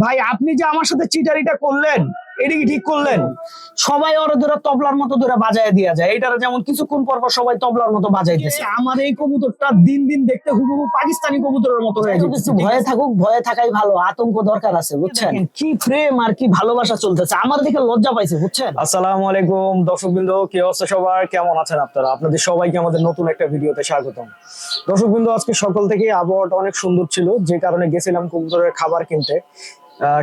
ভাই আপনি যে আমার সাথে চিটারিটা করলেন এটা কি ঠিক করলেন? সবাই ওরা ধরে তবলার মতো ধরে বাজায় দিয়া যায়। এটার যেমন কিছুক্ষণ পর পর সবাই তবলার মতো বাজাইতেছে। আমার এই কবুতরটা দিন দিন দেখতে হুবহু পাকিস্তানি কবুতরের মতো হয়ে যাচ্ছে। ভয়ে থাকুক ভয়ে থাকাই ভালো আতঙ্ক দরকার আছে বুঝছেন? কি প্রেম আর কি ভালোবাসা চলতেছে। আমার দেখে লজ্জা পাইছে বুঝছেন? আসসালামু আলাইকুম দর্শকবৃন্দ কি অবস্থা সবার? কেমন আছেন আপনারা? আপনাদের সবাইকে আমাদের নতুন একটা ভিডিওতে স্বাগতম। দর্শকবৃন্দ আজকে সকাল থেকে আবহাওয়াটা অনেক সুন্দর ছিল যে কারণে গেছিলাম কবুতরের খাবার কিনতে।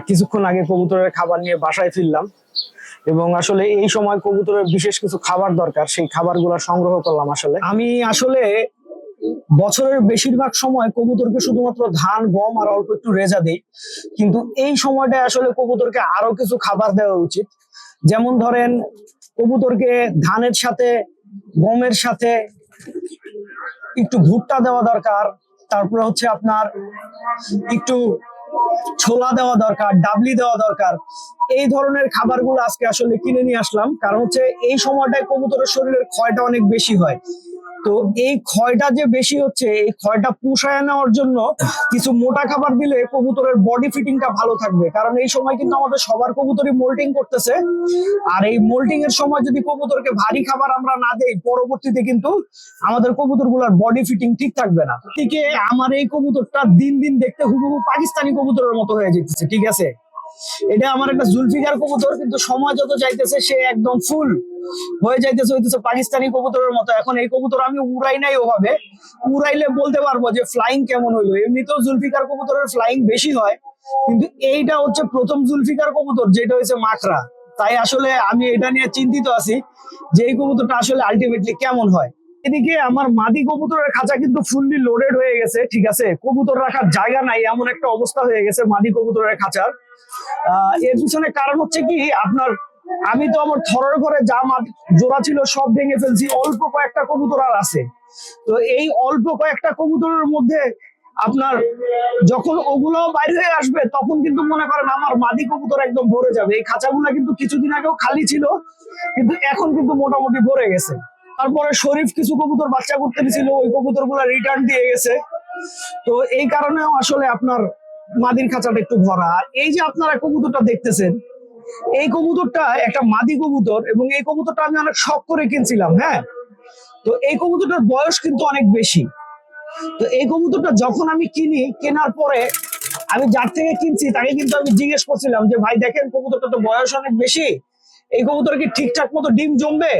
কিছুক্ষণ আগে কবুতরের খাবার নিয়ে বাসায় ফিরলাম। এবং আসলে এই সময় কবুতরের বিশেষ কিছু খাবার দরকার, সেই খাবারগুলো সংগ্রহ করলাম আসলে। আমি আসলে বছরের বেশিরভাগ সময় কবুতরকে শুধুমাত্র ধান, গম আর অল্প একটু রেজা দিই। কিন্তু এই সময়টায় আসলে কবুতরকে আরও কিছু খাবার দেওয়া উচিত। যেমন ধরেন, কবুতরকে ধানের সাথে, গমের সাথে একটু ভুট্টা দেওয়া দরকার। তারপরে হচ্ছে আপনার একটু ছোলা দেওয়া দরকার ডাবলি দেওয়া দরকার। এই ধরনের খাবারগুলো আজকে আসলে কিনে নিয়ে আসলাম। কারণ হচ্ছে এই সময়টায় কবুতরের শরীরের ক্ষয়টা অনেক বেশি হয়। তো এই ক্ষয়টা যে বেশি হচ্ছে, এই ক্ষয়টা পুষায় নেওয়ার জন্য কিছু মোটা খাবার দিলে কবুতরের বডি ফিটিংটা ভালো থাকবে। কারণ এই সময় কিন্তু আমাদের সবার কবুতরই মোল্টিং করতেছে। আর এই মোল্টিং এর সময় যদি কবুতরকে ভারী খাবার আমরা না দেই, পরবর্তীতে কিন্তু আমাদের কবুতরগুলোর বডি ফিটিং ঠিক থাকবে না। ঠিক আমার এই কবুতরটা দিন দিন দেখতে হুবহু পাকিস্তানি কবুতরের মতো হয়ে যেতেছে, ঠিক আছে? এটা আমার একটা জুলফিকার কবুতর, কিন্তু সময় যত যাইতেছে সে একদম ফুল হয়ে যাইতেছে, হইতেছে পাকিস্তানি কবুতরের মতো। এখন এই কবুতর আমি উড়াই নাই ওভাবে। উড়াইলে বলতে পারব যে ফ্লাইং কেমন হইল। এমনিতেও জুলফিকার কবুতরের ফ্লাইং বেশি হয়, কিন্তু এইটা হচ্ছে প্রথম জুলফিকার কবুতর, যেটা হচ্ছে মাখরা। তাই আসলে আমি এটা নিয়ে চিন্তিত আছি যে এই কবুতরটা আসলে আলটিমেটলি কেমন হয়। এদিকে আমার মাদি কবুতরের খাঁচা কিন্তু ফুললি লোডেড হয়ে গেছে, ঠিক আছে? কবুতর রাখার জায়গা নাই, এমন একটা অবস্থা হয়ে গেছে মাদি কবুতরের খাঁচার। এর পিছনে কারণ হচ্ছে কি, আপনার আমি তো আমার থরের ঘরে যা জোড়া ছিল সব ভেঙে ফেলছি, অল্প কয়েকটা কবুতর আর আছে। তো এই অল্প কয়েকটা কবুতরের মধ্যে আপনার যখন ওগুলো বাইরে হয়ে আসবে, তখন কিন্তু মনে করেন আমার মাদি কবুতর একদম ভরে যাবে। এই খাঁচাগুলো কিন্তু কিছুদিন আগেও খালি ছিল, কিন্তু এখন কিন্তু মোটামুটি ভরে গেছে। তারপরে শরীফ কিছু কবুতর বাচ্চা করতে দিয়েছিল ওই কবুতরগুলা রিটার্ন দিয়ে গেছে। তো এই কারণেও আসলে আপনার মাদির খাঁচাটা একটু ভরা। আর এই যে আপনারা কবুতরটা দেখতেছেন, এই কবুতরটা একটা মাদি কবুতর এবং এই কবুতরটা আমি অনেক শখ করে কিনছিলাম হ্যাঁ? তো এই কবুতরটার বয়স কিন্তু অনেক বেশি। তো এই কবুতরটা যখন আমি কিনি, কেনার পরে আমি যার থেকে কিনছি, তাকে কিন্তু আমি জিজ্ঞেস করছিলাম যে, ভাই, দেখেন কবুতরটা তো বয়স অনেক বেশি। এই কবুতর কি ঠিকঠাক মতো ডিম জমবে?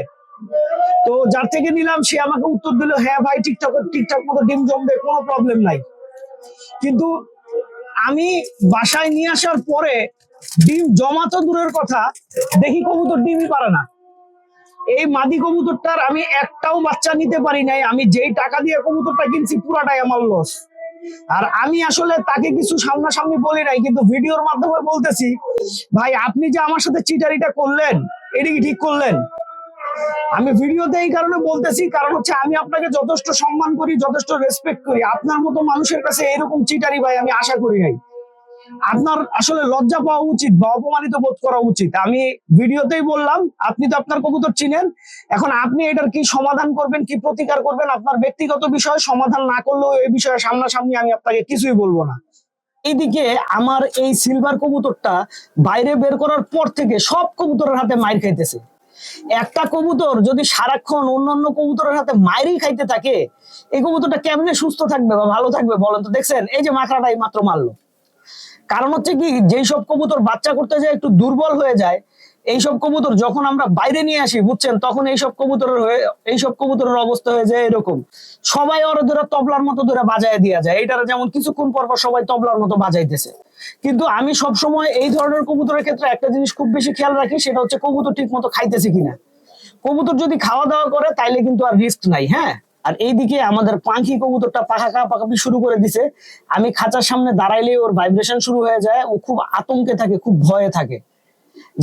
তো যার থেকে নিলাম, সে আমাকে উত্তর দিল হ্যাঁ ভাই ঠিকঠাক ঠিকঠাক মতো ডিম জমবে, কোনো প্রবলেম নাই। কিন্তু আমি বাসায় নিয়ে আসার পরে ডিম জমা তো দূরের কথা, দেখি কবুতর ডিমই পারে না। এই মাদি কবুতরটার আমি একটাও বাচ্চা নিতে পারি নাই, আমি যেই টাকা দিয়ে কবুতরটা কিনছি, পুরাটাই আমার লস আর আমি আসলে তাকে কিছু সামনাসামনি বলি নাই, কিন্তু ভিডিওর মাধ্যমে বলতেছি, ভাই, আপনি যে আমার সাথে চিটারিটা করলেন, এটা কি ঠিক করলেন? আমি ভিডিওতে এই কারণে বলতেছি, কারণ হচ্ছে আমি আপনাকে যথেষ্ট সম্মান করি, যথেষ্ট রেসপেক্ট করি। আপনার মতো মানুষের কাছে এরকম চিটারি ভাই আমি আশা করি নাই। আপনার আসলে লজ্জা পাওয়া উচিত বা অপমানিত বোধ করা উচিত। আমি ভিডিওতেই বললাম, আপনি তো আপনার কবুতর চিনেন। এখন আপনি এটার কি সমাধান করবেন, কি প্রতিকার করবেন, আপনার ব্যক্তিগত বিষয়, সমাধান না করলেও এই বিষয়ে সামনাসামনি আমি আপনাকে কিছুই বলব না। এইদিকে আমার এই সিলভার কবুতরটা বাইরে বের করার পর থেকে সব কবুতরের হাতে মাইর খাইতেছে। একটা কবুতর যদি সারাক্ষণ অন্যান্য কবুতরের সাথে মায়েরই খাইতে থাকে, এই কবুতরটা কেমনে সুস্থ থাকবে বা ভালো থাকবে বলেন তো? দেখছেন, এই যে মাকড়াটাই মাত্র মারলো। কারণ হচ্ছে কি, যেই সব কবুতর বাচ্চা করতে যায়, একটু দুর্বল হয়ে যায় এইসব কবুতর যখন আমরা বাইরে নিয়ে আসি, বুঝছেন? তখন এইসব কবুতরের হয়ে, এইসব কবুতরের অবস্থা হয়ে যায় এরকম। সবাই ওরা ধরে তবলার মতো ধরে বাজায় দেওয়া যায়। এটার যেমন কিছুক্ষণ পর পর সবাই তবলার মতো বাজাইতেছে। কিন্তু আমি সব সময় এই ধরনের কবুতরের ক্ষেত্রে একটা জিনিস খুব বেশি খেয়াল রাখি, সেটা হচ্ছে কবুতর ঠিক মতো খাইতেছে কিনা। কবুতর যদি খাওয়া দাওয়া করে, তাইলে কিন্তু আর রিস্ক নাই হ্যাঁ? আর এইদিকে আমাদের পাখি কবুতরটা পাখা কা পাকাপি শুরু করে দিছে। আমি খাঁচার সামনে দাঁড়াইলে ওর ভাইব্রেশন শুরু হয়ে যায়, ও খুব আতঙ্কে থাকে, খুব ভয়ে থাকে।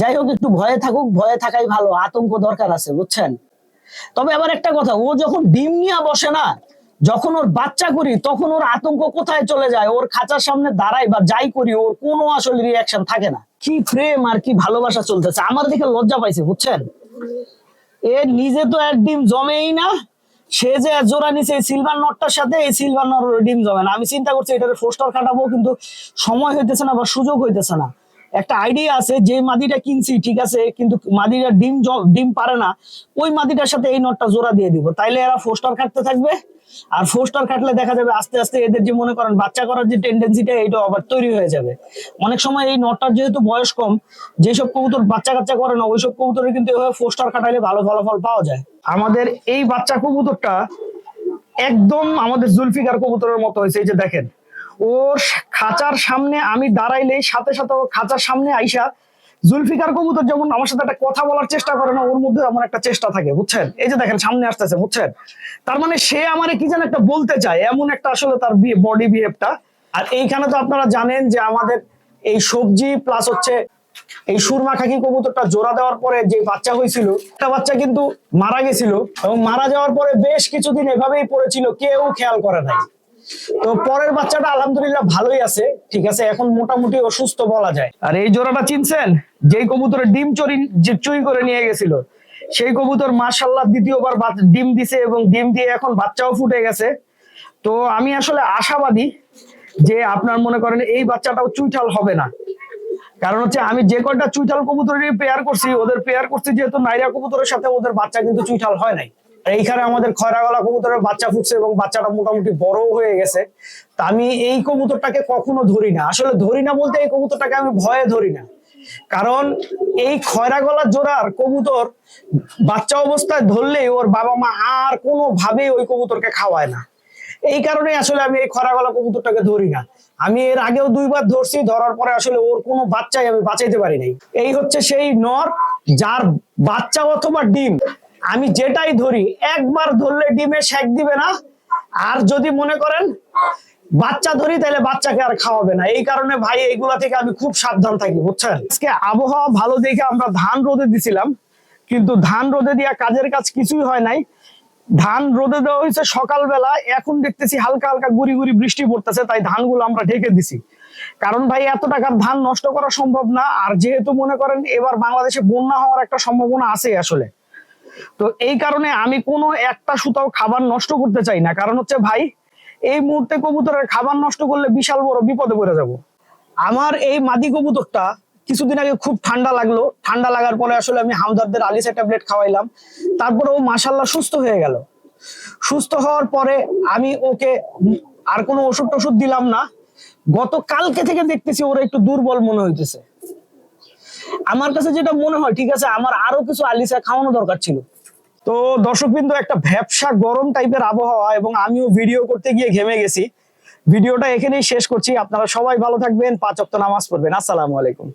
যাই হোক একটু ভয়ে থাকুক, ভয়ে থাকাই ভালো, আতঙ্ক দরকার আছে, বুঝছেন? তবে আবার একটা কথা, ও যখন ডিম নিয়ে বসে না, যখন ওর বাচ্চা করি, তখন ওর আতঙ্ক কোথায় চলে যায়? ওর খাঁচার সামনে দাঁড়াই বা যাই করি, ওর কোনো আসলে রিয়াকশন থাকে না। কি প্রেম আর কি ভালোবাসা চলতেছে, আমার দেখে লজ্জা পাইছে, বুঝছেন? এ নিজে তো এক ডিম জমেই না, সে যে জোড়া নিছে এই সিলভার নটটার সাথে, এই সিলভার নট ডিম জমে না। আমি চিন্তা করছি এটার ফোস্টার কাটাবো, কিন্তু সময় হইতেছে না বা সুযোগ হইতেছে না। একটা আইডিয়া আছে, যে মাদিটা কিনছি, ঠিক আছে, কিন্তু মাদিটা ডিম ডিম পারে না, ওই মাদিটার সাথে এই নটটা জোড়া দিয়ে দিব। তাইলে এরা ফোস্টার কাটতে থাকবে, আর ফোস্টার কাটলে দেখা যাবে আস্তে আস্তে এদের যে মনে করেন বাচ্চা করার যে টেন্ডেন্সিটা এটা আবার তৈরি হয়ে যাবে। অনেক সময় এই নটটার যেহেতু বয়স কম, যেসব কবুতর বাচ্চা কাচ্চা করে না, ওইসব কবুতরের কিন্তু এভাবে ফোস্টার কাটাইলে ভালো ফলাফল পাওয়া যায়। আমাদের এই বাচ্চা কবুতরটা একদম আমাদের জুলফিকার কবুতরের মতো হয়েছে, এই যে দেখেন। ওর খাঁচার সামনে আমি দাঁড়াইলেই সাথে সাথে খাঁচার সামনে আইসা জুলফিকার কবুতর যেমন আমার সাথে একটা কথা বলার চেষ্টা করে না, ওর মধ্যে আমার একটা চেষ্টা থাকে, বুঝছেন? এই যে দেখেন, সামনে আসতেছে, বুঝছেন? তার মানে সে আমারে কি যেন একটা বলতে চায়, এমন একটা আসলে তার বডি বিহেভটা আর এইখানে তো আপনারা জানেন যে আমাদের এই সবজি প্লাস হচ্ছে এই সুরমা খাকি কবুতরটা জোড়া দেওয়ার পরে যে বাচ্চা হয়েছিল, একটা বাচ্চা কিন্তু মারা গেছিল এবং মারা যাওয়ার পরে বেশ কিছুদিন এভাবেই পড়েছিল, কেউ খেয়াল করে নাই। তো পরের বাচ্চাটা আলহামদুলিল্লাহ ভালোই আছে, ঠিক আছে? এখন মোটামুটি অসুস্থ বলা যায়। আর এই জোড়াটা চিনছেন? যেই কবুতরের ডিম চুরি, যে চুরি করে নিয়ে গেছিল, সেই কবুতর মার্শাল্লাহ দ্বিতীয়বার ডিম দিছে এবং ডিম দিয়ে এখন বাচ্চাও ফুটে গেছে। তো আমি আসলে আশাবাদী যে আপনার মনে করেন এই বাচ্চাটাও চুইঠাল হবে না। কারণ হচ্ছে আমি যে কয়টা চুইঠাল কবুতরের পেয়ার করছি, ওদের পেয়ার করছি যেহেতু নাইরা কবুতরের সাথে ওদের বাচ্চা কিন্তু চুইঠাল হয় নাই। এইখানে আমাদের খয়রা গলা কবুতরের বাচ্চা ফুটছে এবং বাচ্চাটা মোটামুটি বড় হয়ে গেছে। তা আমি এই কবুতরটাকে কখনো ধরি না। আসলে ধরি না বলতে এই কবুতরটাকে আমি ভয়ে ধরি না। কারণ এই খয়রা গলার জোড়ার কবুতর বাচ্চা অবস্থায় ধরলে ওর বাবা মা আর কোনো ভাবেই ওই কবুতরকে খাওয়ায় না। এই কারণে আসলে আমি এই খরা গলা কবুতরটাকে ধরি না। আমি এর আগেও দুইবার ধরছি, ধরার পরে আসলে ওর কোনো বাচ্চাই আমি বাঁচাইতে পারি নাই। এই হচ্ছে সেই নর, যার বাচ্চা অথবা ডিম আমি যেটাই ধরি, একবার ধরলে ডিমে শেক দিবে না। আর যদি মনে করেন বাচ্চা ধরি, তাহলে বাচ্চাকে আর খাওয়াবে না। এই কারণে ভাই, এইগুলা থেকে আমি খুব সাবধান থাকি, বুঝছেন? আজকে আবহাওয়া ভালো দেখে আমরা ধান রোদে দিছিলাম, কিন্তু ধান রোদে দিয়া কাজের কাজ কিছুই হয় নাই। ধান রোদে দেওয়া হয়েছে সকালবেলা, এখন দেখতেছি হালকা হালকা গুড়ি গুড়ি বৃষ্টি পড়তেছে, তাই ধানগুলো আমরা ঢেকে দিছি। কারণ ভাই, এত টাকার ধান নষ্ট করা সম্ভব না, আর যেহেতু মনে করেন এবার বাংলাদেশে বন্যা হওয়ার একটা সম্ভাবনা আছে আসলে। তো এই কারণে আমি কোনো একটা সুতাও খাবার নষ্ট করতে চাই না। কারণ হচ্ছে ভাই, এই মুহূর্তে কবুতরের খাবার নষ্ট করলে বিশাল বড় বিপদে পড়ে যাব। আমার এই মাদি কবুতরটা কিছুদিন আগে খুব ঠান্ডা লাগল। ঠান্ডা লাগার পরে আসলে আমি হামদারদের আলিসা ট্যাবলেট খাওয়াইলাম। তারপরে ও মাসাল্লাহ সুস্থ হয়ে গেল। সুস্থ হওয়ার পরে আমি ওকে আর কোনো ওষুধ টষুধ দিলাম না। গত কালকে থেকে দেখতেছি ওরা একটু দুর্বল মনে হইতেছে। আমার কাছে যেটা মনে হয়, ঠিক আছে, আমার আরও কিছু আলিসা খাওয়ানো দরকার ছিল। তো দর্শক বিন্দু একটা ভ্যাবসা গরম টাইপের আবহাওয়া এবং আমিও ভিডিও করতে গিয়ে ঘেমে গেছি। ভিডিওটা এখানেই শেষ করছি। আপনারা সবাই ভালো থাকবেন, পাঁচ অক্ত নামাজ পড়বেন। আসসালামু আলাইকুম।